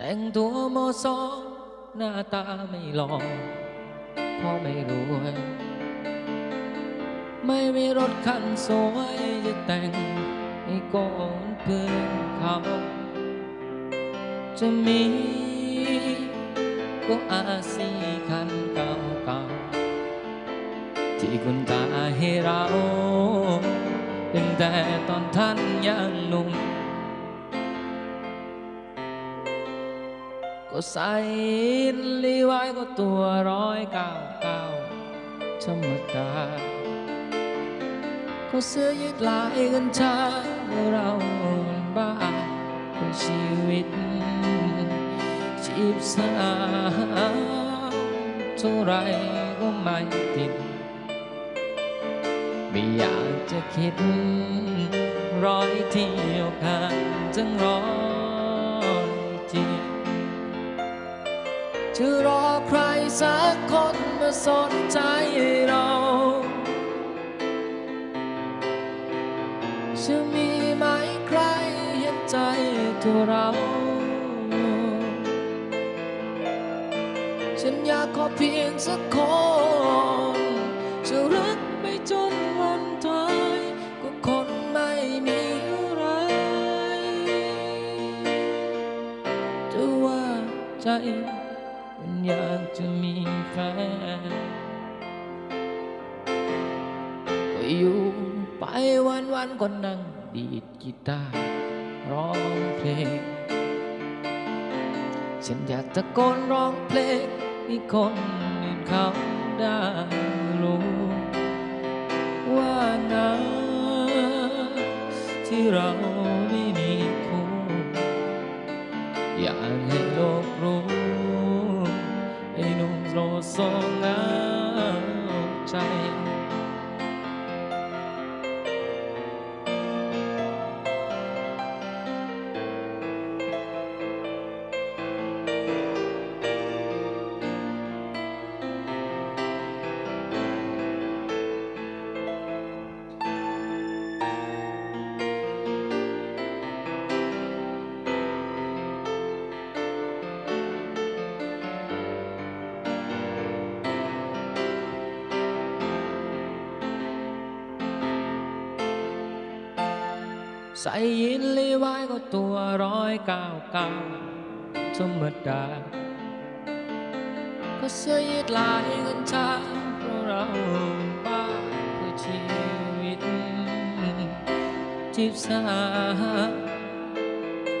แต่งตัวมอสองหน้าตาไม่หล่อเพราะไม่รวย ไม่มีรถคันสวยจะแต่งให้ก่อนเพื่อนเขา จะมีก็อาซีคันเก่าๆที่คุณตาให้เราตั้งแต่ตอนท่านยังหนุ่ม ก็ใส่ลีไว้ก็ตัวร้อยเก้าเก้าธรรมดาก็เสื้อยืดลายกัญชาเรามันบ้าเพื่อชีวิตชีพสาวเท่าไรก็ไม่ติด ไม่อยากจะคิดร้อยเที่ยวผ่านจังร้อย จะรอใครสักคนมาสนใจเราจะมีไหมใครเห็นใจตัวเรา ฉันอยากขอเพียงสักคนจะรักไปจนวันตายก็คนไม่มีอะไรแต่ว่าใจ มันอยากจะมีแฟนก็อยู่ไปวันวันก็นั่งดีดกีตาร์ร้องเพลง ฉันอยากตะโกนร้องเพลงให้คนอื่นเขาได้รู้ว่านะที่เราไม่มีคู่อยากให้ สดโซเหงาใจ ใส่ยินลีไว้ก็ตัวร้อยเก้าเก้าธรรมดา ก็เสื้อยืดลายกัญชาเพราะเราบ้าเพื่อชีวิต จีบสาว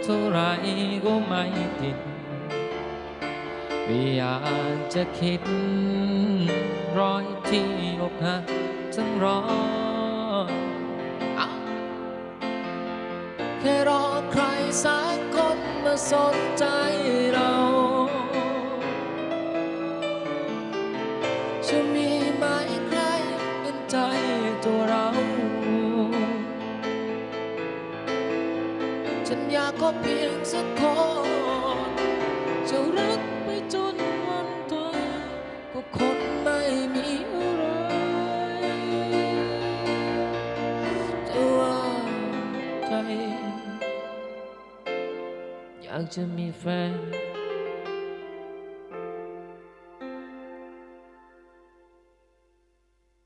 เท่าไรก็ไม่ติดไม่อยากจะคิดร้อยที่อกหักทั้งร้อย แค่รอใครสักคนมาสนใจเราจะมีไหมใครเป็นใจตัวเรา ฉันอยากขอเพียงสักคนจะรักไปจน Talk to me, friend.